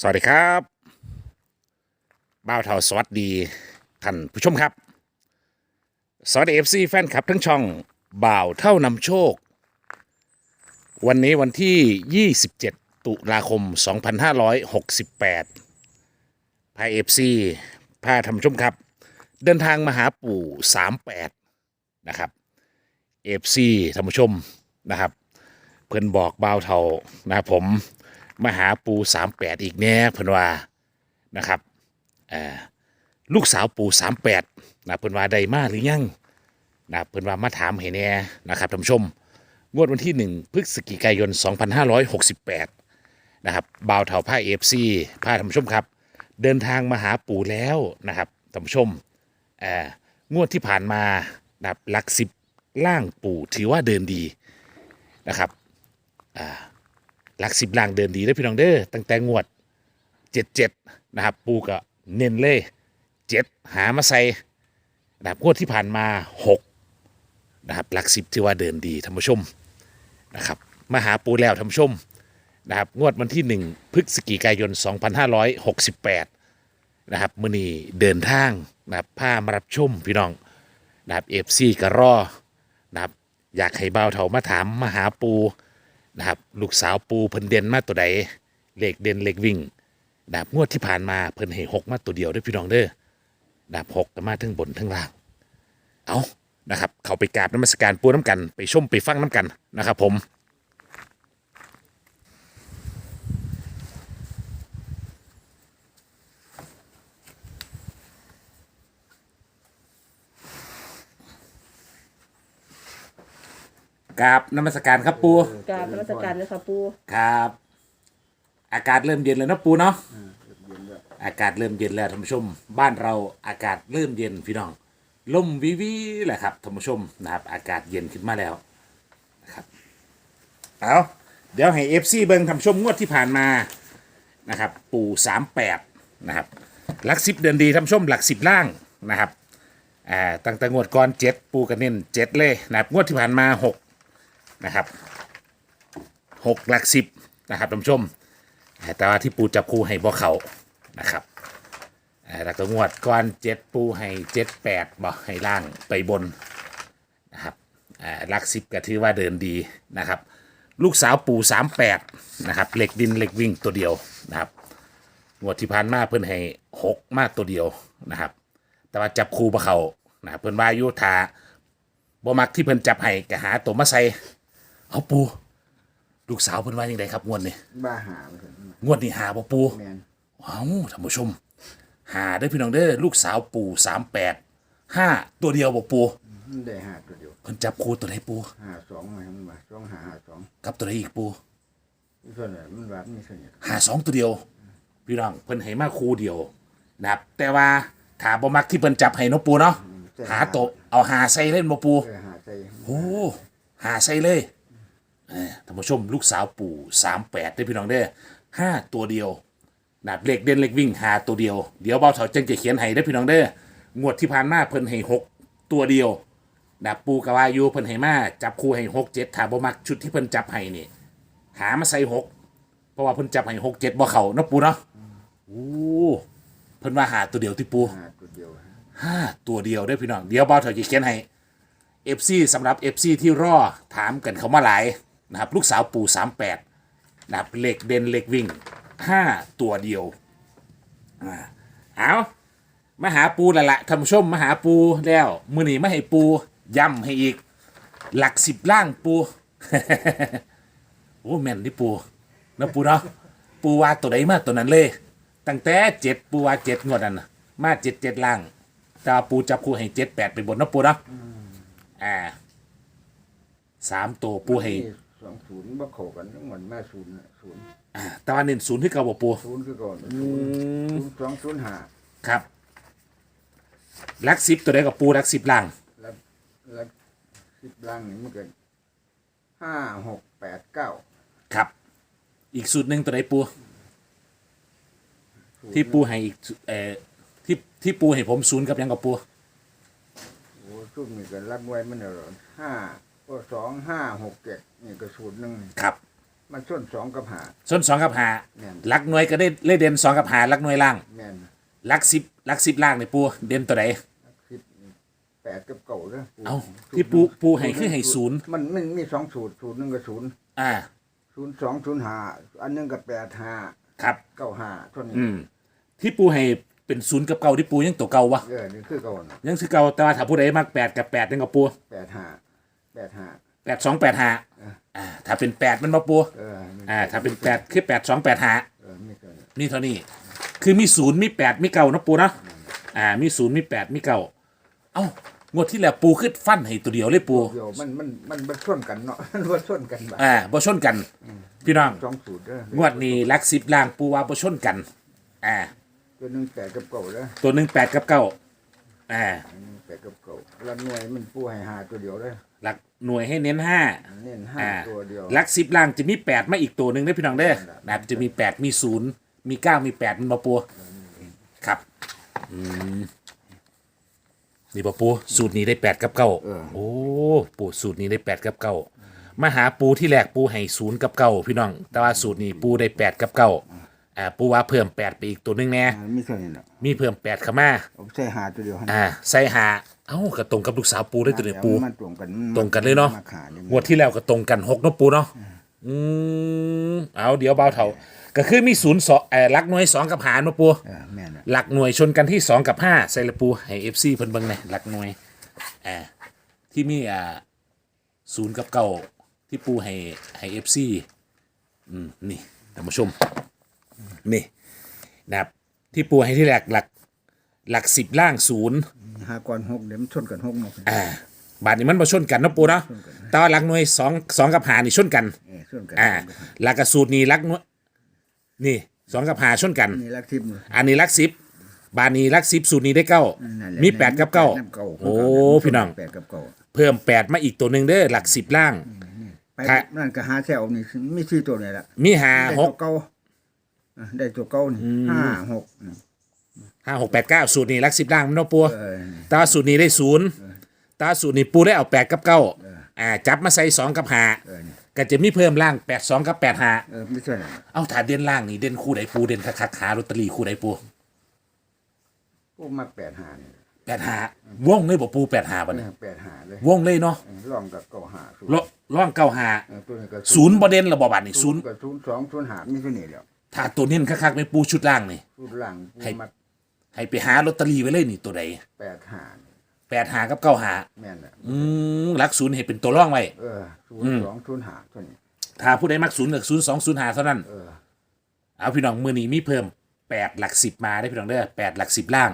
สวัสดีครับบ้าวเทาสวัสดีท่านผู้ชมครับ สวัสดีเอฟซีแฟนคลับทั้งช่องบ่าวเท่านำโชค วันนี้วันที่ 27 ตุลาคม 2568พาเอฟซีพาท่านผู้ชมครับ เดินทางมาหาปู่ 38 นะครับเอฟซีท่านผู้ชมนะครับ เพิ่อนบอกบ่าวเทานะครับผม มาหาปูสามแปดอีกแน่เพิ่นว่านะครับลูกสาวปูสามแปดนะเพิ่นว่าได้มาหรือยังนะเพิ่นว่ามาถามให้แน่นะครับท่านผู้ชม งวดวันที่หนึ่งพฤศจิกายน 2568 นะครับบ่าวเถาผ้าเอฟซีผ้าท่านผู้ชมครับ เดินทางมาหาปู่แล้วนะครับท่านผู้ชมงวดที่ผ่านมานะครับลักสิบล่างปู่ถือว่าเดินดีนะครับ หลักสิบล่างเดินดีได้พี่น้องเด้อตั้งแต่งวดเจ็ดเจ็ดนะครับ ปูก็เน้นเลยเจ็ดหามาใส่นะครับงวดที่ผ่านมาหกนะครับหลักสิบที่ว่าเดินดีท่านผู้ชมนะครับมาหาปูแล้วท่านผู้ชมนะครับงวดวันที่หนึ่งพฤศจิกายน 2568นะครับมือนี้เดินทางนะครับพามารับชมพี่น้องนะครับเอฟซีก็รอนะครับอยากให้เบาเถามาถามมาหาปู นะครับลูกสาวปูเพิ่นเด่นมาตัวใดเลขเด่นเลขวิ่งนะครับงวดที่ผ่านมาเพิ่นเหหกมาตัวเดียวด้วยพี่น้องเด้อนะครับหกมาทั้งบนทั้งล่างเอานะครับ เขาไปกราบน้ำมศการปูน้ำกัน ไปชมไปฟังน้ำกันนะครับผม กราบน้ำมศการครับปูกราบนมัสการเลยค่ะปูครับ อากาศเริ่มเย็นแล้วนะปูเนาะอากาศเริ่มเย็นแล้วท่านผู้ชม บ้านเราอากาศเริ่มเย็นพี่น้องลมวิวีแหละครับท่านผู้ชมนะครับ อากาศเย็นขึ้นมาแล้วนะครับเอาเดี๋ยวให้เอฟซีเบิงท่านผู้ชมงวดที่ผ่านมานะครับ ปู่สามแปดนะครับหลักสิบเดือนดีท่านผู้ชมหลักสิบล่างนะครับอ่าตั้งแต่งวดก่อนเจ็ดปูกันเน้นเจ็ดเลยนะครับงวดที่ผ่านมาหก นะครับหกหลักสิบนะครับท่านผู้ชม แต่ว่าที่ปูจับคู่ให้บ่เขานะครับแล้วก็งวดก้อนเจ็ดปูให้เจ็ดแปดบ่ให้ล่างไปบนนะครับอ่าหลักสิบก็ถือว่าเดินดีนะครับ ลูกสาวปูสามแปดนะครับเหล็กดินเหล็กวิ่งตัวเดียวนะครับงวดที่ผ่านมาเพิ่นให้หกมาตัวเดียวนะครับ แต่ว่าจับคู่บ่เขานะเพิ่นว่ายุทาบ่มักที่เพิ่นจับให้ก็หาตัวมาใส่ เอาปู ลูกสาวเพิ่นว่ายังไงครับงวดนี้บ้าหาไปเถอะงวดนี้หาบ่ปูแมนว้าวท่านผู้ชม หาได้อพี่น้องเด้อลูกสาวปูสามแปดห้าตัวเดียวบ่ปูมันได้หาตัวเดียวเพิ่นจับคู่ตัวไหนปูหาสองมามันว่าสองหาหาสองกับตัวไหนอีกปูนี่ส่วนไหนมันว่ามีส่วนใหญ่หาสองตัวเดียว พี่น้องเพิ่นให้มาคู่เดียวนะครับแต่ว่าถ้าบ่มักที่เพิ่นจับให้เนาะปูเนาะหาโตะเอาหาใส่เล่นบ่ปูเออหาใจโอ้หาใส่เลย เอ้ยท่านผู้ชมลูกสาวปู่สามแปดได้อพี่น้องเด้อห้าตัวเดียวนะครับเลขเด่นเลขวิ่งหาตัวเดียว เดี๋ยวเบาเถาจังจะเขียนให้ได้อพี่น้องเด้องวดที่ผ่านมาเพิ่นให้หกตัวเดียวนะครับปูกะวาอยูเพิ่นให้มาจับคู่ให้หกเจ็ดถ้าบ่มักชุดที่เพิ่นจับให้นี่หามาใส่หกเพราะว่าเพิ่นจับให้หกเจ็ดบ่เข้าเนาะปูเนาะโอ้เพิ่นว่าหาตัวเดียวที่ปู หาตัวเดียวห้าตัวเดียวได้อพี่น้อง เดี๋ยวเบาเถอะจะเขียนให้เอฟซีสำหรับเอฟซีที่รอถามกันเขามาหลาย นะครับลูกสาวปู่สามแปดนะครับเหล็กเด่นเหล็กวิ่งห้าตัวเดียวอ่าเอามาหาปูและละท่านผู้ชมมาหาปูแล้วมือหนีมาให้ปูย้ำให้อีก หลักสิบล่างปู โอ้แม่นที่ปูนะปูเนาะปูว่าตัวไหนมาตัวนั้นเลย ตั้งแต่เจ็ดปูว่าเจ็ดงวดนั้นน่ะมาเจ็ดเจ็ดล่างแต่ว่าปูจับคู่ให้เจ็ดแปดไปบนนะปูเนาะอ่าสามตัวปูให้นี่ส องศูนย์บ่เข้ากันทั้งหมดแม่ศูนย์น่ะศูนย์อ่าแต่ว่าเน้นศูนย์ที่เก่าบ่ปู ศูนย์คือก่อนศูนย์สองศูนย์ห้าครับลักสิบตัวใดกับปูลักสิบล่างแล้วแล้วสิบล่างนี่มันเกินห้าหกแปดเก้าครับ อีกสูตรหนึ่งตัวใดปูที่ปูให้อีกสูเอ่อที่ที่ปูให้ผมศูนย์กับหยังกับปูโอ้ชุดนี้ก็รักไว้มันเหรอห้า ก็สองห้าหกเจ็ดนี่ก็ศูนย์หนึ่งครับ มันส่วนสองกับหาส่วนสองกับหาแม่นหลักหน่วยก็ได้เลขเด่นสองกับหาหลักหน่วยล่างแม่นหลักสิบหลักสิบล่างในปูเด่นตัวไหนสิบแปดกับเก่าเด้อเอ้าที่ปูปูให้คือให้ศูนย์ มันมันมีสองสูตรสูตรหนึ่งกับศูนย์อ่า ศูนย์สองศูนย์ห้าอันหนึงกับแปดห้าครับ เก้าห้าตัวนี้อืม ที่ปูให้เป็นศูนย์กับเก่าที่ปูยังตัวเก่าวะเออนี่คือเก่าน่ะยังคือเก่าแต่ว่าถ้าผู้ใดมากแปดกับแปดนึงกับปูแปดห้า แปดห้าแปดสองแปดห้าอ่าถ้าเป็นแปดมันมาปูเออมีอ่าถ้าเป็นแปดคือแปดสองแปดห้าเออมีตัวนี้นี่เท่านี้ คือมีศูนย์มีแปดมีเก่านะปูนะอ่า มีศูนย์มีแปดมีเก่าเอ้างวดที่แล้วปูขึ้นฟันให้ตัวเดียวเลยปูเดี๋ยวมันมันมันมันส่วนกันเนาะ มันบ่ส่วนกันบ่อ่าบ่ชนกัน พี่น้องสองสูตรเด้องวดนี้ลักสิบล่างปูว่าบ่ชนกัน อ่า ตัวหนึงแปดกับเก่าเด้อตัวหนึ่งแปดกับเก้าอ่า อันหนึงแปดกับเก่าแล้วหน่วยมันปูให้หาตัวเดียวเด้อ หลักหน่วยให้เน้นห้า เน้นห้าอ่า ตัวเดียวลักสิบล่างจะมีแปดมาอีกตัวหนึ่งได้อพี่น้องเด้อนะครับจะมีแปดมีศูนย์มีเก้ามีแปดมันมาปูครับอืมนี่ปะปูสูตรนี้ได้แปดกับเก้าเออ โอ้ปูสูตรนี้ได้แปดกับเก้ามาหาปูที่แรกปูให้ศูนย์กับเก้าพี่น้อง แต่ว่าสูตรนี้ปูได้แปดกับเก้า อ่าปูว่าเพิ่มแปดไปอีกตัวหนึงแน่อ่ามีเท่านี้เนาะมีเพิ่มแปดเข้ามาเอาใส่หาตัวเดียวหั่นอ่าใส่หาเอ้าก็ตรงกับลูกสาวปูได้ตัวเดียวปู มันตรงกันมัตรงกันเลยเนาะมขานี่งวดที่แล้วก็ตรงกันหกเนาะปูเนาะอืมเอาเดี๋ยวเบาเถาก็คือมีศูนย์สองเอ่อหลักหน่วยสองกับหารมาปูเออแม่นน่ะหลักหน่วยชนกันที่สองกับห้าใส่ละปูให้เอฟซีเพิ่นเบิ่งหน่อยหลักหน่วยอ่าที่มีอ่าศูนย์กับเก้าที่ปูให้ให้เอฟซีอืมนี่ท่านผู้ชม นี่นะครับที่ปูให้ที่แรกหลักหลักสิบล่างศูนย์หาก่อนหกเดี๋ยวมันชนกันหกเนาะอ่าบาทนี้มันมาชนกันเนาะปูเนาะแต่ว่าหลักหน่วยสองสองกับหานี่ชนกันเออชนกันอ่าหลักกระสูตรนี่หลักหน่วยนี่สองกับหาชนกันนี่ลักทิพย์อันนี้หลักสิบบาทนี้หลักสิบสูตรนี้ได้เก้านั่นหละมีแปดกับเก้าแปดบโอ้พี่น้องแปดกับเก้าเพิ่มแปดมาอีกตัวหนึ่งเด้อหลักสิบล่างไปค่ะนั่นก็หาแถวนี่มีสี่ตัวนี่แหละมีหาได้หตักวเก้าอะ ได้ตัวเก้านี่ห้าหกนี่ห้าหกแปดเก้าสูตรนี้หลักสิบล่างมันเนาะปูเออแตว่าสูตรนี้ได้ศูนย์แตว่าสูตรนี้ปูได้เอาแปดกับเก้าอ่าจับมาใส่สองกับหาเออนี่ก็จะมีเพิ่มล่างแปดสองกับแปดหาเออไม่ใช่น่ะเอาถ้าเด่นล่างนี่เด่นคู่ใดปูเด่นคักคักขาลอตเตอรี่คู่ใดปูพวกมาแปดหานี่แปดหาวงเลยบ่ปูแปดหาบ่เนี่ยแปดหาเลยวงเลยเนาะเออลองกับเก้าหาศูนย์ล่อล่องเก้าหาเออตัวนี้ก็ศูนย์บ่เด่นระบ่บัดนี่ศูนย์ กับศูนย์สองศูนย์หามีตัวนี้แล้ว ถ้าตัวเน้นคักๆเป็นปูชุดล่างนี่ศูนย์หลังให้ มาให้ไปหาลอตเตอรี่ไว้เลยนี่ตัวใดแปดหานี่แปดหากับเก้าหาแม่นน่ะอืมหลักศูนย์ให้เป็นตัวร่องไว้ เออศูนย์สองศูนย์หาตัวนี้ถ้าผู้ใดมักศูนย์เลือกศูนย์สองศูนย์หาเท่านั้น เออเอาพี่น้องมือนี้มีเพิ่มแปดหลักสิบมาได้พี่น้องเด้อแปดหลักสิบล่าง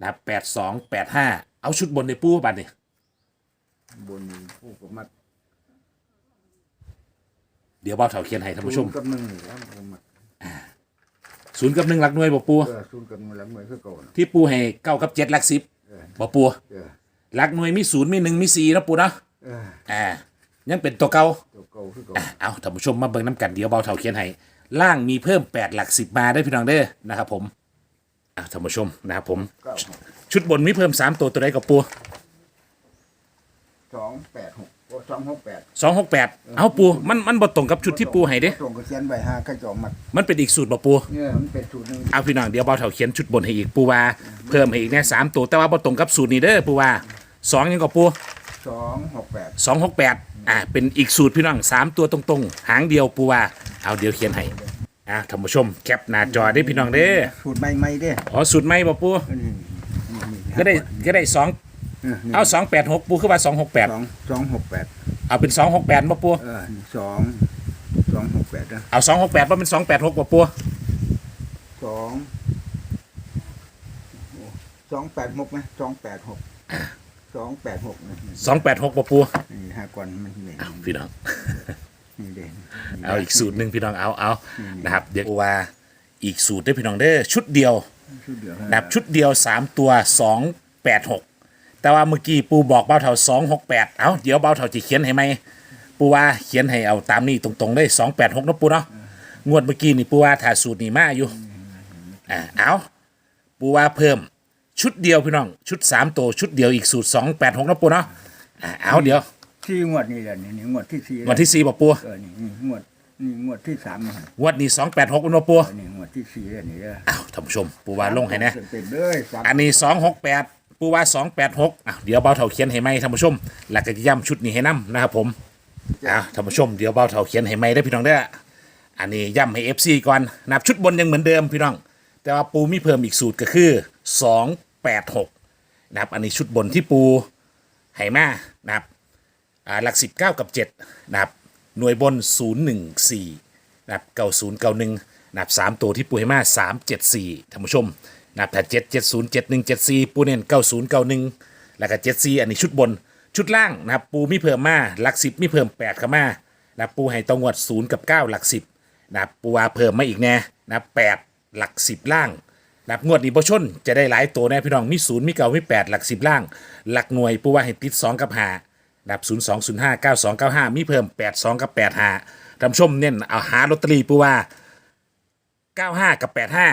นะครับแปดสองแปดห้าเอาชุดบนในปูบัดนี่บนผู้ก็มาเดี๋ยวเบาเถาเขียนให้ท่านผู้ชมศูย์กับหนึ่งนี่แล้วผมมา ศูนย์กับหนึ่งหลักหน่วยบ่ปูเออศูนย์กับหนึ่งแล้วหน่วยคือเก่าน่ะที่ปูให้เก้ากับเจ็ดหลักสิบเออบ่ปูเออหลักหน่วยมีศูนย์มีหนึ่งมีสี่นะปูนะเอออ่ายังเป็นตัวเก่าตัวเก่าคือเก่าอะเอาท่านผู้ชมมาเบิ่งน้ำกันเดี๋ยวเบาเถาเขียนให้ล่างมีเพิ่มแปดหลักสิบมาได้พี่น้องเด้อนะครับผมอะท่านผู้ชมนะครับผม เก้าหกชุดบนมีเพิ่มสามตัวตัวใดกับปูสองแปดหกโอ้ สองหกแปดสองหกแปดเอาปูมันมันบ่ตรงกับชุดที่ปูให้เด้ส่งกระเซียนใบห้าข้าจองมัดมันเป็นอีกสูตรบ่ปู เนี่ยมันเป็นสูตรหนึ่งเอาพี่น้องเดี๋ยวเบาเถาเขียนชุดบนให้อีกปูว่าเพิ่มให้อีกเนี่ยสามตัวแต่ว่าบ่ตรงกับสูตรนี้เด้อปูว่าสองยังกับปูสองหกแปดสองหกแปดอ่าเป็นอีกสูตรพี่น้องสามตัวตรงๆ หางเดียวปูว่าเอาเดี๋ยวเขียนให้อะท่านผู้ชมแคปหน้าจอได้พี่น้องเด้อสูตรใหม่ใหม่ๆเด้อ๋อสูตรใหม่บ่ปูอันนี้นี่นี่ก็ได้ก็ได้สองเออ นี่เอาสองแปดหกปูคือว่าสองหกแปดสองสองหกแปดเอาเป็นสองหกแปดบ่ปูเออนี่สองสองหกแปดนะเอาสองหกแปดว่าเป็นสองแปดหกบ่ปูสองโอ้สองแปดหกไหมสองแปดหกสองแปดหกนะสองแปดหกบ่ปูนี่ห้าก่อนมันนี่เอาพี่น้องนี่เด่นเอาอีกสูตรหนึ่งพี่น้องเอาเอานะครับเดี๋ยวว่าอีกสูตรได้อพี่น้องเด้อชุดเดียวชุดเดียวนะครับชุดเดียวสามตัวสองแปดหก แต่ว่าเมื่อกี้ปูบอกเบ้าเท่าสองหกแปดเอาเดี๋ยวเบ้าเท่าจะเขียนให้ไหมปูว่าเขียนให้เอาตามนี้ตรงๆได้สองแปดหกนะปูเนาะงวดเมื่อกี้นี่ปูว่าถ่ายสูตรนี่มาอยู่อ่าเอาปูว่าเพิ่มชุดเดียวพี่น้อง ชุดสามตัวชุดเดียวอีกสูตรสองแปดหกนะปูเนาะอ่าเอาเดี๋ยวที่งวดนี่แหละนี่นี่งวดที่สี่วันที่สี่บอกปูเออนี่นี่งวดนี่งวดที่สามนะฮะงวดนี้สองแปดหกอุณปูอันนี้งวดที่สี่อันนี้เด้ออ้าวท่านผู้ชมปูว่าลงให้นะเต็มๆเลยสามอันนี้สองหกแปด ปูว่าสองแปดหกอ้าวเดี๋ยวเบาเถาเขียนให้ไหมท่านผู้ชม หลักก็จะย้ำชุดนี้ให้นํนะครับผมอ้าวท่านผู้ชมเดี๋ยวเบาเถาเขียนให้ไหมได้อพี่น้องเด้ออันนี้ย้ำให้เอฟซีก่อนนะครับชุดบนยังเหมือนเดิมพี่น้อง แต่ว่าปูมีเพิ่มอีกสูตรก็คือสองแปดหกนะครับอันนี้ชุดบนที่ปูให้มานะครับอ่าหลักสิบเก้ากับเจ็ดนะครับหน่วยบนศูนย์หนึ่งสี่นะครับเก้าศูนย์เก้าหนึ่งนะครับสามตัวที่ปูให้มาสามเจ็ดสี่ท่านผู้ชม นะครับถ้าเจ็ดเจ็ดศูนย์เจ็ดหนึ่งเจ็ดสี่ปูเน้นเก้าศูนย์เก้าหนึ่งแล้วก็เจ็ดสี่อันนี้ชุดบน ชุดล่างนะครับปูมีเพิ่มมาหลักสิบมีเพิ่มแปดเข้ามานะปูให้ตองวดศูนย์กับเก้าหลักสิบนะครับปูว่าเพิ่มมาอีกแน่นะแปดหลักสิบล่างนับงวดนี้บ่ชนจะได้หลายตัวแน่พี่น้องมีศูนย์มีเก่ามีแปดหลักสิบล่าง หลักหน่วยปูว่าให้ติดสองกับห้านับศูนย์สองศูนย์ห้าเก้าสองเก้าห้ามีเพิ่มแปดสองกับแปดห้าทำชมเน้นเอาหาลอตเตอรี่ปูว่าเก้าห้ากับแปดห้า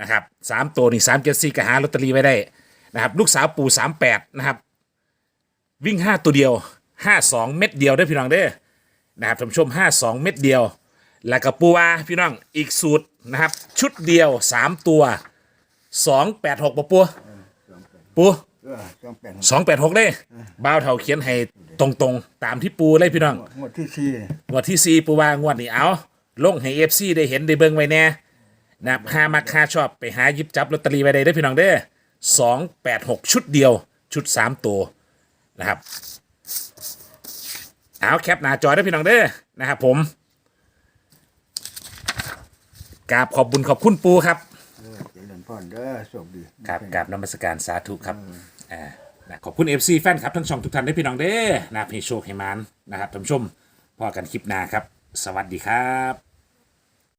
นะครับสามตัวนี่สามเจ็ดสี่ก็หาลอตเตอรี่ไว้ได้นะครับลูกสาวปูสามแปดนะครับ วิ่งห้าตัวเดียวห้าสองเม็ดเดียวได้อพี่น้องเด้อนะครับท่านผู้ชมห้าสองเม็ดเดียว แล้วก็ปูว่าพี่น้องอีกสูตรนะครับ ชุดเดียวสามตัวสองแปดหกปะปูปูเออสองแปดสองแปดหกเด้บ่าวเท่าเขียนให้ตรงๆ ตามที่ปูเลยพี่น้องงวดที่สี่งวดที่สี่ปูว่างวดนี้เอาลงให้เอฟซีได้เห็นได้เบิ่งไว้แน่ นะครับห้ามักห้าชอบไปหาหยิบจับลอตเตอรี่ไว้ได้เด้อพี่น้องเด้อสองแปดหกชุดเดียวชุดสามตัวนะครับเอาแคปหน้าจอได้อพี่น้องเด้อนะครับผมกราบขอบบุญขอบคุณปูครับเออเจริญพรเด้อโชคดีครับกราบนมัสการสาธุครับอ่านะขอบคุณ FC แฟนครับทั้งช่องทุกท่านได้พี่น้องเด้อนะครับให้โชคให้มานนะครับท่านผู้ชมพอกันคลิปหน้าครับ สวัสดีครับ